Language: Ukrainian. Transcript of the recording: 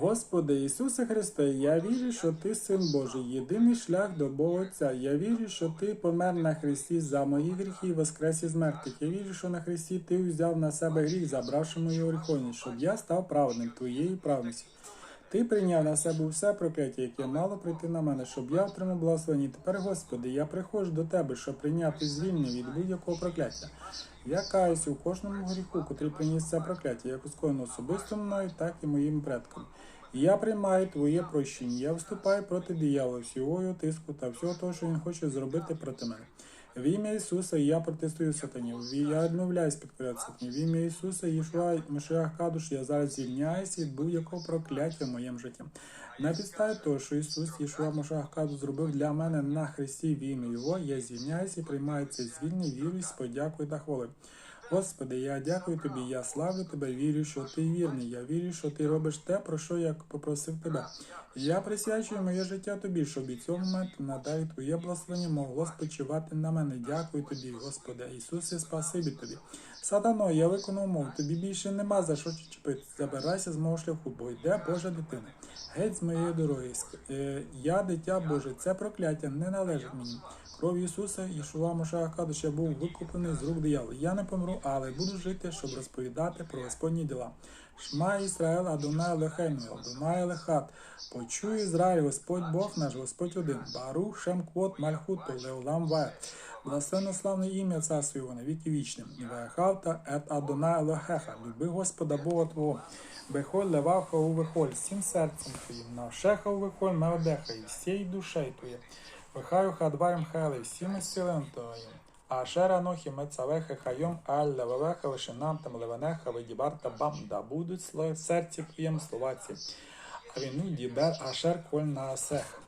Господи Ісусе Христе, я вірю, що Ти син Божий, єдиний шлях до Бога Отця. Я вірю, що Ти помер на Христі за мої гріхи і воскрес із мертвих. Я вірю, що на Христі Ти взяв на себе гріх, забравши мою гріховність, щоб я став праведним Твоєю правністю. Ти прийняв на себе все прокляття, яке мало прийти на мене, щоб я отримав благословення. Тепер, Господи, я приходжу до Тебе, щоб прийняти звільнення від будь-якого прокляття. Я каюся у кожному гріху, котрий приніс це прокляття, як ускоєно особисто мною, так і моїм предкам. Я приймаю Твоє прощення. Я вступаю проти диявола, всього тиску та всього того, що він хоче зробити проти мене. В ім'я Ісуса я протестую сатані. В- Я відмовляюсь підкоряти сатані. В ім'я Ісуса Єшуа Мишеях Кадуш, я зараз звільняюся від будь-якого прокляття в моєму житті. На підставі того, що Ісус Єшуа Мишеях Кадуш зробив для мене на Христі в ім'я Його, я звільняюся і приймаю це звільнення, вірю подякою та хвалою. Господи, я дякую тобі, я славлю тебе, вірю, що ти вірний. Я вірю, що ти робиш те, про що я попросив тебе. Я присвячую моє життя тобі, щоб і цього моменту надалі твоє благословення могло спочивати на мене. Дякую тобі, Господи, Ісусе, спасибі тобі. Сатано, я виконав мову, тобі більше нема за що чіпити. Забирайся з мого шляху, бо йде Божа дитина. Геть з моєї дороги. Е, Я дитя Боже, це прокляття не належить мені. Кров Ісуса Ішуа Мошага Кадуша був викуплений з рук диявола. Я не помру, але буду жити, щоб розповідати про Господні діла. Шма Ісраїл, Адонай Лехейну, Адонай Лехат. Почуй Ізраїль, Господь Бог наш, Господь один. Барух Шем Квот Мальхут, Леолам Ваят. Благословенно славне ім'я Царство Його на вічним. Вехавта ет Адонай Лехеха. Люби Господа Бога Твого. Бехоль леваха у вихоль, всім серцем твоїм, навшеха у вихоль меодеха, і всією душею твоєю. Вихаю хадваєм хели, всіми силами твоїм. Ашера нохі мецавеха хайом, аль левавеха вишинам там леванеха видібарта бам, да будуть в серці твоєму словаці. А віну дібер ашер коль наасех.